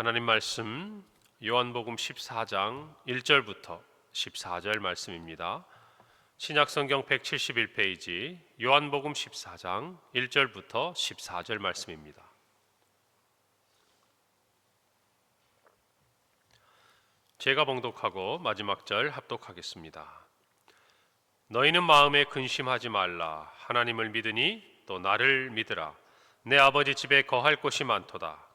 하나님 말씀 요한복음 14장 1절부터 14절 말씀입니다. 신약 성경 171페이지 요한복음 14장 1절부터 14절 말씀입니다. 제가 봉독하고 마지막 절 합독하겠습니다. 너희는 마음에 근심하지 말라 하나님을 믿으니 또 나를 믿으라 내 아버지 집에 거할 곳이 많도다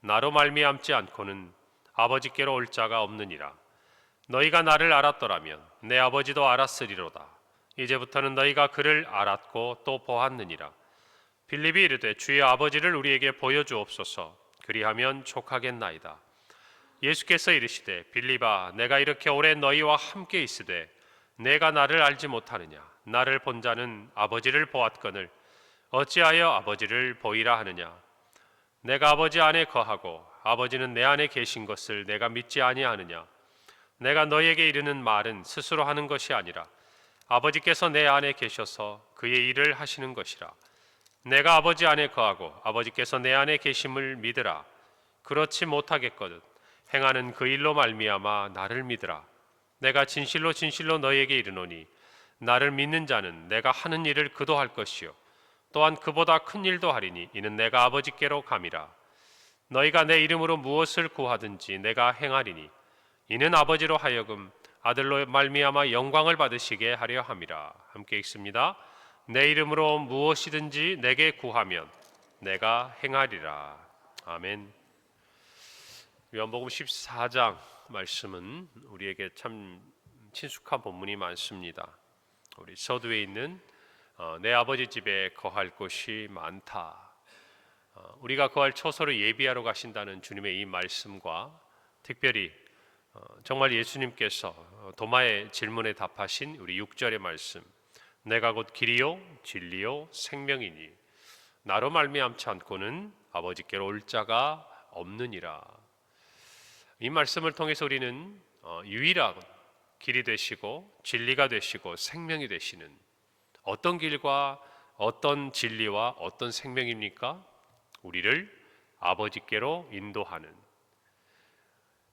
나로 말미암지 않고는 아버지께로 올 자가 없느니라. 너희가 나를 알았더라면 내 아버지도 알았으리로다. 이제부터는 너희가 그를 알았고 또 보았느니라. 빌립이 이르되 주의 아버지를 우리에게 보여주옵소서. 그리하면 족하겠나이다. 예수께서 이르시되 빌립아 내가 이렇게 오래 너희와 함께 있으되 내가 나를 알지 못하느냐? 나를 본 자는 아버지를 보았거늘 어찌하여 아버지를 보이라 하느냐 내가 아버지 안에 거하고 아버지는 내 안에 계신 것을 내가 믿지 아니하느냐? 내가 너희에게 이르는 말은 스스로 하는 것이 아니라 아버지께서 내 안에 계셔서 그의 일을 하시는 것이라. 내가 아버지 안에 거하고 아버지께서 내 안에 계심을 믿으라. 그렇지 못하겠거든 행하는 그 일로 말미암아 나를 믿으라. 내가 진실로 진실로 너희에게 이르노니 나를 믿는 자는 내가 하는 일을 그도 할 것이요 또한 그보다 큰 일도 하리니 이는 내가 아버지께로 감이라. 너희가 내 이름으로 무엇을 구하든지 내가 행하리니 이는 아버지로 하여금 아들로 말미암아 영광을 받으시게 하려 함이라. 함께 읽습니다. 내 이름으로 무엇이든지 내게 구하면 내가 행하리라. 아멘. 요한복음 14장 말씀은 우리에게 참 친숙한 본문이 많습니다. 우리 서두에 있는 어, 내 아버지 집에 거할 곳이 많다. 어, 우리가 거할 처소를 예비하러 가신다는 주님의 이 말씀과 특별히 어, 정말 예수님께서 도마의 질문에 답하신 우리 6절의 말씀 내가 곧 길이요 진리요 생명이니 나로 말미암지 않고는 아버지께로 올 자가 없느니라. 이 말씀을 통해서 우리는 유일한 길이 되시고 진리가 되시고 생명이 되시는 어떤 길과 어떤 진리와 어떤 생명입니까? 우리를 아버지께로 인도하는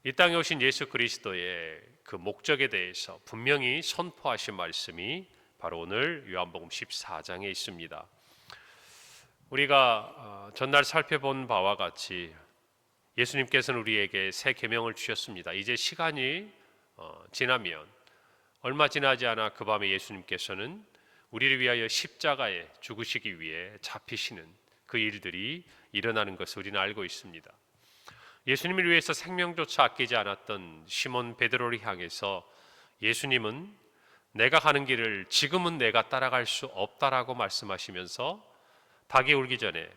이 땅에 오신 예수 그리스도의 그 목적에 대해서 분명히 선포하신 말씀이 바로 오늘 요한복음 14장에 있습니다. 우리가 전날 살펴본 바와 같이 예수님께서는 우리에게 새 계명을 주셨습니다. 이제 시간이 지나면 얼마 지나지 않아 그 밤에 예수님께서는 우리를 위하여 십자가에 죽으시기 위해 잡히시는 그 일들이 일어나는 것을 우리는 알고 있습니다. 예수님을 위해서 생명조차 아끼지 않았던 시몬 베드로를 향해서 예수님은 내가 가는 길을 지금은 내가 따라갈 수 없다라고 말씀하시면서 닭이 울기 전에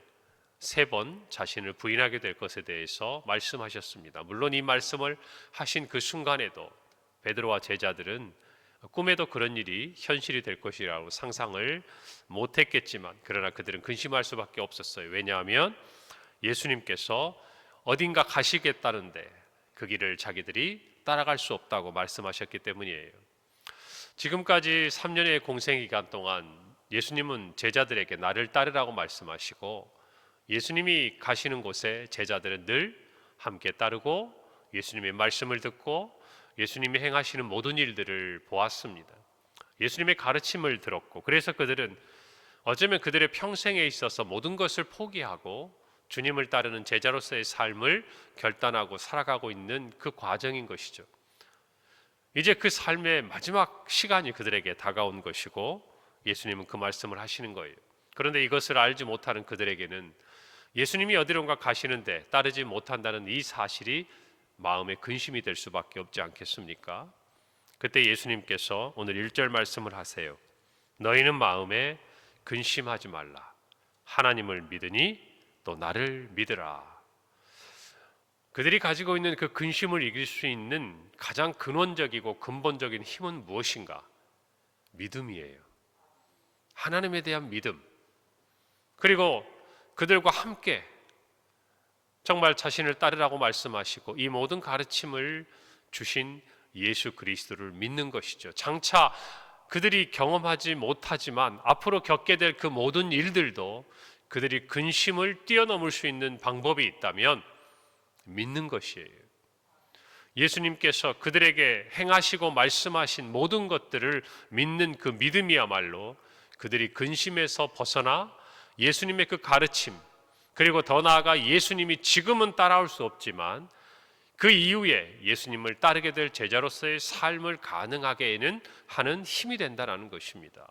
세 번 자신을 부인하게 될 것에 대해서 말씀하셨습니다. 물론 이 말씀을 하신 그 순간에도 베드로와 제자들은 꿈에도 그런 일이 현실이 될 것이라고 상상을 못 했겠지만 그러나 그들은 근심할 수밖에 없었어요. 왜냐하면 예수님께서 어딘가 가시겠다는데 그 길을 자기들이 따라갈 수 없다고 말씀하셨기 때문이에요. 지금까지 3년의 공생 기간 동안 예수님은 제자들에게 나를 따르라고 말씀하시고 예수님이 가시는 곳에 제자들은 늘 함께 따르고 예수님의 말씀을 듣고 예수님이 행하시는 모든 일들을 보았습니다. 예수님의 가르침을 들었고 그래서 그들은 어쩌면 그들의 평생에 있어서 모든 것을 포기하고 주님을 따르는 제자로서의 삶을 결단하고 살아가고 있는 그 과정인 것이죠. 이제 그 삶의 마지막 시간이 그들에게 다가온 것이고 예수님은 그 말씀을 하시는 거예요. 그런데 이것을 알지 못하는 그들에게는 예수님이 어디론가 가시는데 따르지 못한다는 이 사실이 마음의 근심이 될 수밖에 없지 않겠습니까? 그때 예수님께서 오늘 1절 말씀을 하세요. 너희는 마음에 근심하지 말라. 하나님을 믿으니 또 나를 믿으라. 그들이 가지고 있는 그 근심을 이길 수 있는 가장 근원적이고 근본적인 힘은 무엇인가? 믿음이에요. 하나님에 대한 믿음. 그리고 그들과 함께 정말 자신을 따르라고 말씀하시고 이 모든 가르침을 주신 예수 그리스도를 믿는 것이죠. 장차 그들이 경험하지 못하지만 앞으로 겪게 될 그 모든 일들도 그들이 근심을 뛰어넘을 수 있는 방법이 있다면 믿는 것이에요. 예수님께서 그들에게 행하시고 말씀하신 모든 것들을 믿는 그 믿음이야말로 그들이 근심에서 벗어나 예수님의 그 가르침, 그리고 더 나아가 예수님이 지금은 따라올 수 없지만 그 이후에 예수님을 따르게 될 제자로서의 삶을 가능하게는 하는 힘이 된다는 것입니다.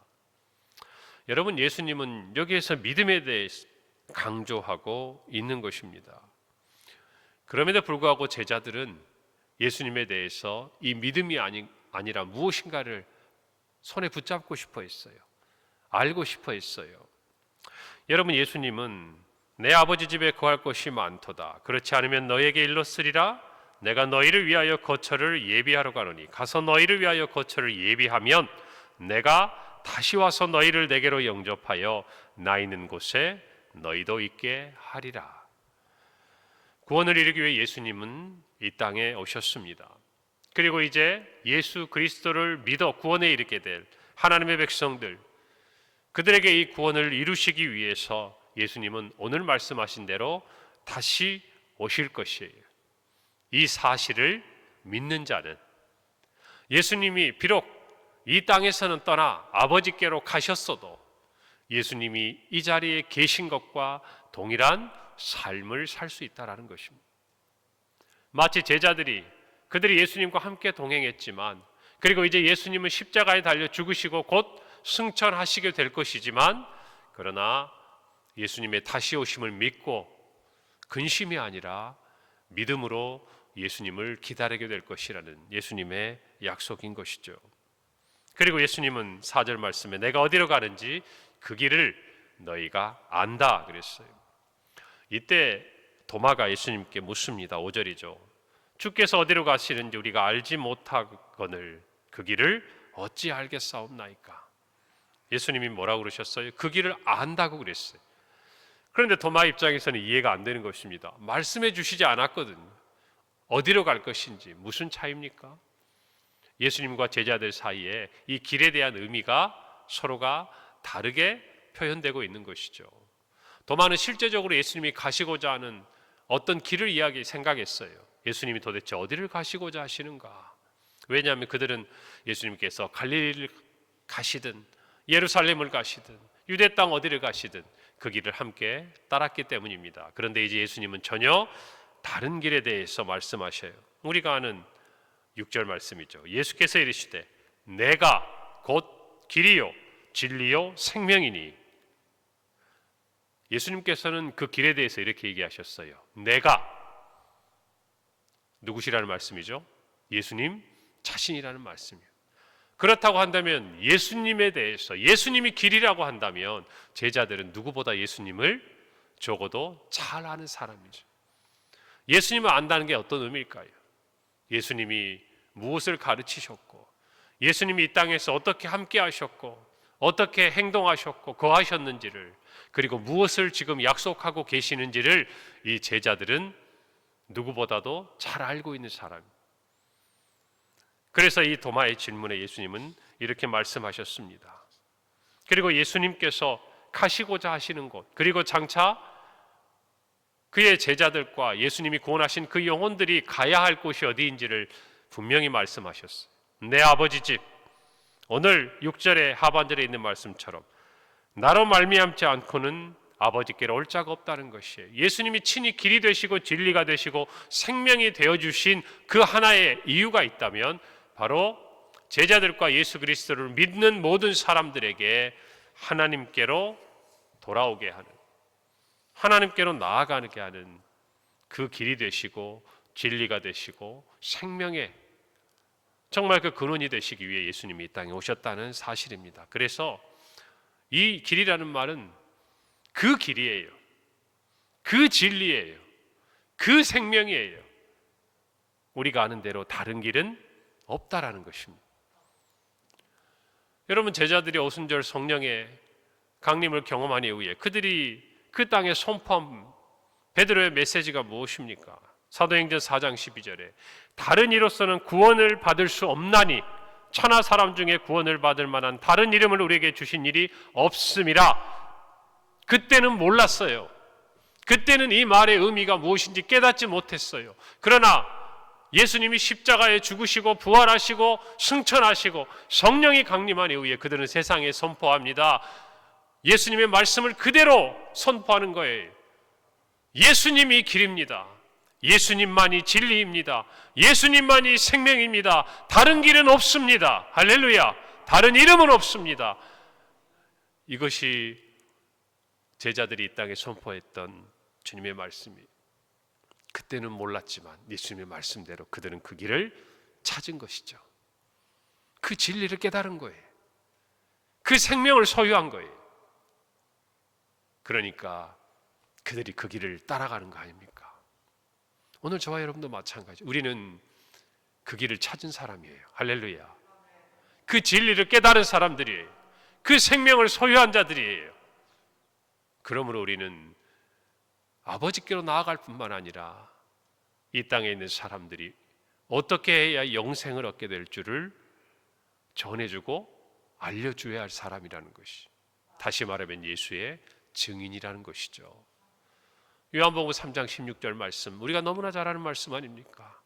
여러분, 예수님은 여기에서 믿음에 대해 강조하고 있는 것입니다. 그럼에도 불구하고 제자들은 예수님에 대해서 이 믿음이 아니, 아니라 무엇인가를 손에 붙잡고 싶어 했어요. 알고 싶어 했어요. 여러분, 예수님은 내 아버지 집에 거할 곳이 많도다. 그렇지 않으면 너에게 일렀으리라. 내가 너희를 위하여 거처를 예비하러 가노니 가서 너희를 위하여 거처를 예비하면 내가 다시 와서 너희를 내게로 영접하여 나 있는 곳에 너희도 있게 하리라. 구원을 이루기 위해 예수님은 이 땅에 오셨습니다. 그리고 이제 예수 그리스도를 믿어 구원에 이르게 될 하나님의 백성들 그들에게 이 구원을 이루시기 위해서 예수님은 오늘 말씀하신 대로 다시 오실 것이에요. 이 사실을 믿는 자는 예수님이 비록 이 땅에서는 떠나 아버지께로 가셨어도 예수님이 이 자리에 계신 것과 동일한 삶을 살 수 있다라는 것입니다. 마치 제자들이 그들이 예수님과 함께 동행했지만 그리고 이제 예수님은 십자가에 달려 죽으시고 곧 승천하시게 될 것이지만 그러나 예수님의 다시 오심을 믿고 근심이 아니라 믿음으로 예수님을 기다리게 될 것이라는 예수님의 약속인 것이죠. 그리고 예수님은 4절 말씀에 내가 어디로 가는지 그 길을 너희가 안다 그랬어요. 이때 도마가 예수님께 묻습니다. 5절이죠. 주께서 어디로 가시는지 우리가 알지 못하거늘 그 길을 어찌 알겠사옵나이까. 예수님이 뭐라고 그러셨어요? 그 길을 안다고 그랬어요. 그런데 도마 입장에서는 이해가 안 되는 것입니다. 말씀해 주시지 않았거든요. 어디로 갈 것인지 무슨 차입니까? 예수님과 제자들 사이에 이 길에 대한 의미가 서로가 다르게 표현되고 있는 것이죠. 도마는 실제적으로 예수님이 가시고자 하는 어떤 길을 이야기 생각했어요. 예수님이 도대체 어디를 가시고자 하시는가? 왜냐하면 그들은 예수님께서 갈릴리를 가시든 예루살렘을 가시든 유대 땅 어디를 가시든 그 길을 함께 따랐기 때문입니다. 그런데 이제 예수님은 전혀 다른 길에 대해서 말씀하셔요. 우리가 아는 6절 말씀이죠. 예수께서 이르시되 내가 곧 길이요 진리요 생명이니 예수님께서는 그 길에 대해서 이렇게 얘기하셨어요. 내가 누구시라는 말씀이죠? 예수님 자신이라는 말씀이에요. 그렇다고 한다면 예수님에 대해서 예수님이 길이라고 한다면 제자들은 누구보다 예수님을 적어도 잘 아는 사람이죠. 예수님을 안다는 게 어떤 의미일까요? 예수님이 무엇을 가르치셨고 예수님이 이 땅에서 어떻게 함께 하셨고 어떻게 행동하셨고 거하셨는지를 그리고 무엇을 지금 약속하고 계시는지를 이 제자들은 누구보다도 잘 알고 있는 사람입니다. 그래서 이 도마의 질문에 예수님은 이렇게 말씀하셨습니다. 그리고 예수님께서 가시고자 하시는 곳, 그리고 장차 그의 제자들과 예수님이 구원하신 그 영혼들이 가야 할 곳이 어디인지를 분명히 말씀하셨어요. 내 아버지 집. 오늘 6절의 하반절에 있는 말씀처럼 나로 말미암지 않고는 아버지께로 올 자가 없다는 것이에요. 예수님이 친히 길이 되시고 진리가 되시고 생명이 되어 주신 그 하나의 이유가 있다면 바로 제자들과 예수 그리스도를 믿는 모든 사람들에게 하나님께로 돌아오게 하는 하나님께로 나아가게 하는 그 길이 되시고 진리가 되시고 생명의 정말 그 근원이 되시기 위해 예수님이 이 땅에 오셨다는 사실입니다. 그래서 이 길이라는 말은 그 길이에요. 그 진리예요. 그 생명이에요. 우리가 아는 대로 다른 길은 없다라는 것입니다. 여러분 제자들이 오순절 성령의 강림을 경험한 이후에 그들이 그 땅에 선포한 베드로의 메시지가 무엇입니까? 사도행전 4장 12절에 다른 이로서는 구원을 받을 수 없나니 천하 사람 중에 구원을 받을 만한 다른 이름을 우리에게 주신 일이 없음이라. 그때는 몰랐어요. 그때는 이 말의 의미가 무엇인지 깨닫지 못했어요. 그러나 예수님이 십자가에 죽으시고 부활하시고 승천하시고 성령이 강림한 이후에 그들은 세상에 선포합니다. 예수님의 말씀을 그대로 선포하는 거예요. 예수님이 길입니다. 예수님만이 진리입니다. 예수님만이 생명입니다. 다른 길은 없습니다. 할렐루야. 다른 이름은 없습니다. 이것이 제자들이 이 땅에 선포했던 주님의 말씀이 그때는 몰랐지만 예수님의 말씀대로 그들은 그 길을 찾은 것이죠. 그 진리를 깨달은 거예요. 그 생명을 소유한 거예요. 그러니까 그들이 그 길을 따라가는 거 아닙니까? 오늘 저와 여러분도 마찬가지. 우리는 그 길을 찾은 사람이에요. 할렐루야. 그 진리를 깨달은 사람들이에요. 그 생명을 소유한 자들이에요. 그러므로 우리는 아버지께로 나아갈 뿐만 아니라 이 땅에 있는 사람들이 어떻게 해야 영생을 얻게 될 줄을 전해주고 알려줘야 할 사람이라는 것이 다시 말하면 예수의 증인이라는 것이죠. 요한복음 3장 16절 말씀 우리가 너무나 잘 아는 말씀 아닙니까?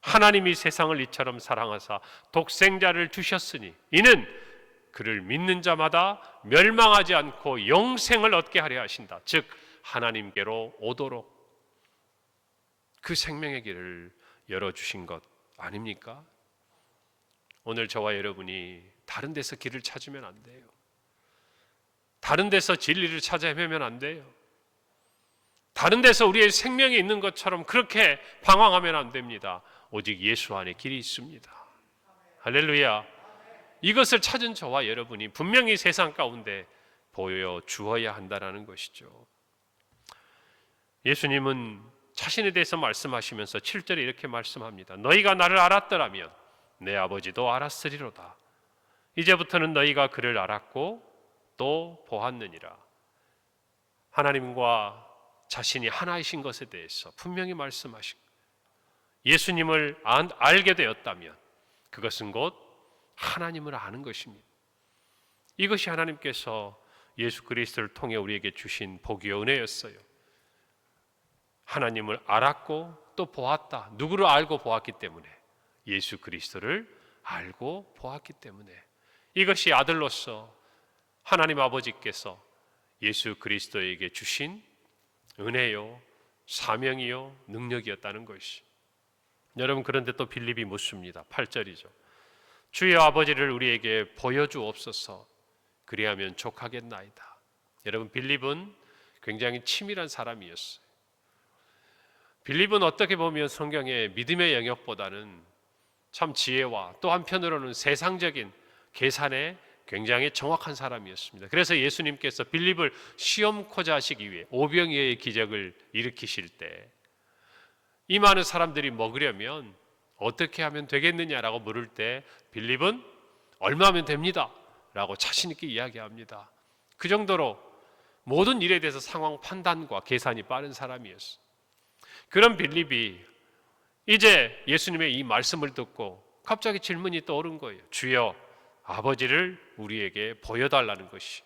하나님이 세상을 이처럼 사랑하사 독생자를 주셨으니 이는 그를 믿는 자마다 멸망하지 않고 영생을 얻게 하려 하신다. 즉 하나님께로 오도록 그 생명의 길을 열어 주신 것 아닙니까? 오늘 저와 여러분이 다른 데서 길을 찾으면 안 돼요. 다른 데서 진리를 찾아 헤매면 안 돼요. 다른 데서 우리의 생명이 있는 것처럼 그렇게 방황하면 안 됩니다. 오직 예수 안에 길이 있습니다. 할렐루야. 이것을 찾은 저와 여러분이 분명히 세상 가운데 보여 주어야 한다는 것이죠. 예수님은 자신에 대해서 말씀하시면서 7절에 이렇게 말씀합니다. 너희가 나를 알았더라면 내 아버지도 알았으리로다. 이제부터는 너희가 그를 알았고 또 보았느니라. 하나님과 자신이 하나이신 것에 대해서 분명히 말씀하시고 예수님을 알게 되었다면 그것은 곧 하나님을 아는 것입니다. 이것이 하나님께서 예수 그리스도를 통해 우리에게 주신 복이요 은혜였어요. 하나님을 알았고 또 보았다. 누구를 알고 보았기 때문에 예수 그리스도를 알고 보았기 때문에 이것이 아들로서 하나님 아버지께서 예수 그리스도에게 주신 은혜요, 사명이요, 능력이었다는 것이. 여러분 그런데 또 빌립이 묻습니다. 8절이죠. 주여 아버지를 우리에게 보여주옵소서. 그리하면 족하겠나이다. 여러분 빌립은 굉장히 치밀한 사람이었어요. 빌립은 어떻게 보면 성경의 믿음의 영역보다는 참 지혜와 또 한편으로는 세상적인 계산에 굉장히 정확한 사람이었습니다. 그래서 예수님께서 빌립을 시험코자 하시기 위해 오병이어의 기적을 일으키실 때 이 많은 사람들이 먹으려면 어떻게 하면 되겠느냐라고 물을 때 빌립은 얼마면 됩니다. 라고 자신 있게 이야기합니다. 그 정도로 모든 일에 대해서 상황 판단과 계산이 빠른 사람이었어. 그런 빌립이 이제 예수님의 이 말씀을 듣고 갑자기 질문이 떠오른 거예요. 주여, 아버지를 우리에게 보여달라는 것이.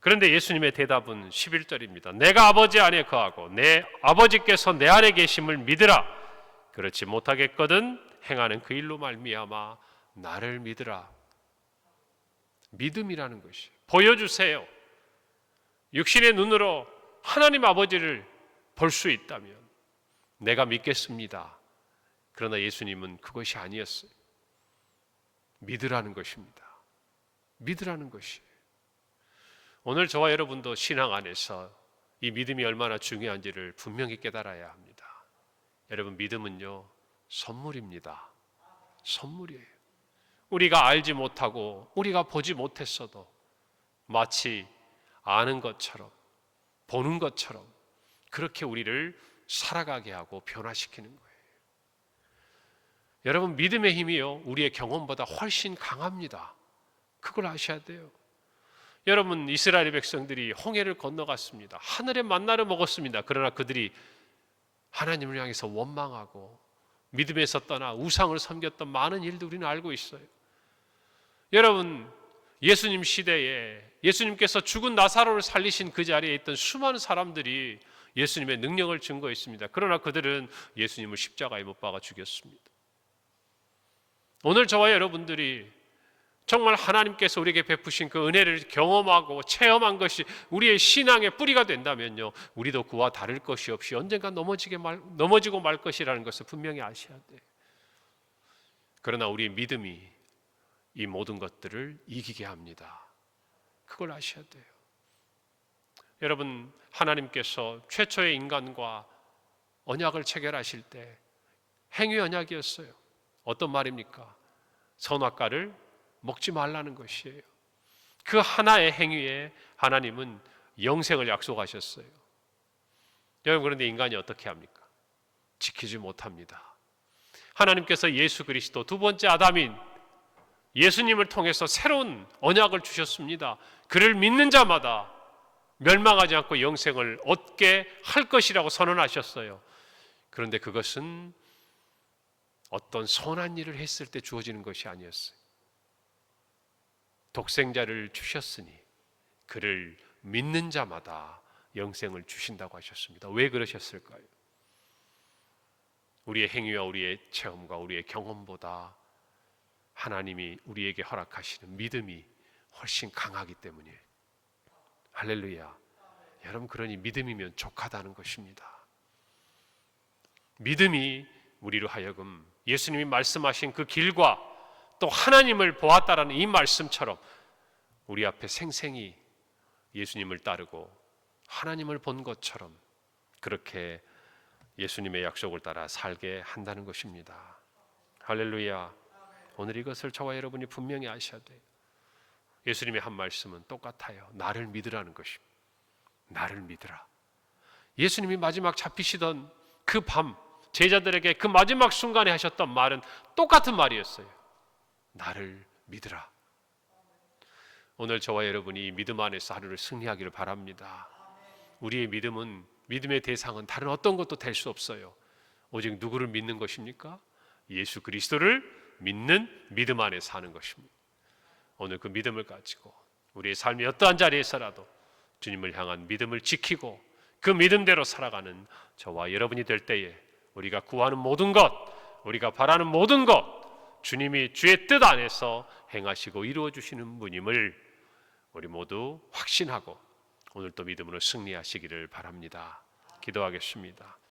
그런데 예수님의 대답은 11절입니다. 내가 아버지 안에 거하고 내 아버지께서 내 안에 계심을 믿으라. 그렇지 못하겠거든 행하는 그 일로 말미암아 나를 믿으라. 믿음이라는 것이 보여주세요. 육신의 눈으로 하나님 아버지를 볼 수 있다면 내가 믿겠습니다. 그러나 예수님은 그것이 아니었어요. 믿으라는 것입니다. 믿으라는 것이. 오늘 저와 여러분도 신앙 안에서 이 믿음이 얼마나 중요한지를 분명히 깨달아야 합니다. 여러분 믿음은요 선물입니다. 선물이에요. 우리가 알지 못하고 우리가 보지 못했어도 마치 아는 것처럼 보는 것처럼 그렇게 우리를 살아가게 하고 변화시키는 거예요. 여러분 믿음의 힘이요 우리의 경험보다 훨씬 강합니다. 그걸 아셔야 돼요. 여러분 이스라엘 백성들이 홍해를 건너갔습니다. 하늘의 만나를 먹었습니다. 그러나 그들이 하나님을 향해서 원망하고 믿음에서 떠나 우상을 섬겼던 많은 일도 우리는 알고 있어요. 여러분 예수님 시대에 예수님께서 죽은 나사로를 살리신 그 자리에 있던 수많은 사람들이 예수님의 능력을 증거했습니다. 그러나 그들은 예수님을 십자가에 못 박아 죽였습니다. 오늘 저와 여러분들이 정말 하나님께서 우리에게 베푸신 그 은혜를 경험하고 체험한 것이 우리의 신앙의 뿌리가 된다면요. 우리도 그와 다를 것이 없이 언젠가 넘어지게 말, 넘어지고 말 것이라는 것을 분명히 아셔야 돼요. 그러나 우리의 믿음이 이 모든 것들을 이기게 합니다. 그걸 아셔야 돼요. 여러분, 하나님께서 최초의 인간과 언약을 체결하실 때 행위 언약이었어요. 어떤 말입니까? 선악과를 먹지 말라는 것이에요. 그 하나의 행위에 하나님은 영생을 약속하셨어요. 여러분 그런데 인간이 어떻게 합니까? 지키지 못합니다. 하나님께서 예수 그리스도 두 번째 아담인 예수님을 통해서 새로운 언약을 주셨습니다. 그를 믿는 자마다 멸망하지 않고 영생을 얻게 할 것이라고 선언하셨어요. 그런데 그것은 어떤 선한 일을 했을 때 주어지는 것이 아니었어요. 독생자를 주셨으니 그를 믿는 자마다 영생을 주신다고 하셨습니다. 왜 그러셨을까요? 우리의 행위와 우리의 체험과 우리의 경험보다 하나님이 우리에게 허락하시는 믿음이 훨씬 강하기 때문이에요. 할렐루야. 여러분 그러니 믿음이면 족하다는 것입니다. 믿음이 우리로 하여금 예수님이 말씀하신 그 길과 또 하나님을 보았다라는 이 말씀처럼 우리 앞에 생생히 예수님을 따르고 하나님을 본 것처럼 그렇게 예수님의 약속을 따라 살게 한다는 것입니다. 할렐루야. 오늘 이것을 저와 여러분이 분명히 아셔야 돼요. 예수님의 한 말씀은 똑같아요. 나를 믿으라는 것입니다. 나를 믿으라. 예수님이 마지막 잡히시던 그 밤 제자들에게 그 마지막 순간에 하셨던 말은 똑같은 말이었어요. 나를 믿으라. 오늘 저와 여러분이 믿음 안에서 하루를 승리하기를 바랍니다. 우리의 믿음은 믿음의 대상은 다른 어떤 것도 될 수 없어요. 오직 누구를 믿는 것입니까? 예수 그리스도를 믿는 믿음 안에 사는 것입니다. 오늘 그 믿음을 가지고 우리의 삶이 어떠한 자리에서라도 주님을 향한 믿음을 지키고 그 믿음대로 살아가는 저와 여러분이 될 때에 우리가 구하는 모든 것, 우리가 바라는 모든 것, 주님이 주의 뜻 안에서 행하시고 이루어 주시는 분임을 우리 모두 확신하고 오늘 또 믿음으로 승리하시기를 바랍니다. 기도하겠습니다.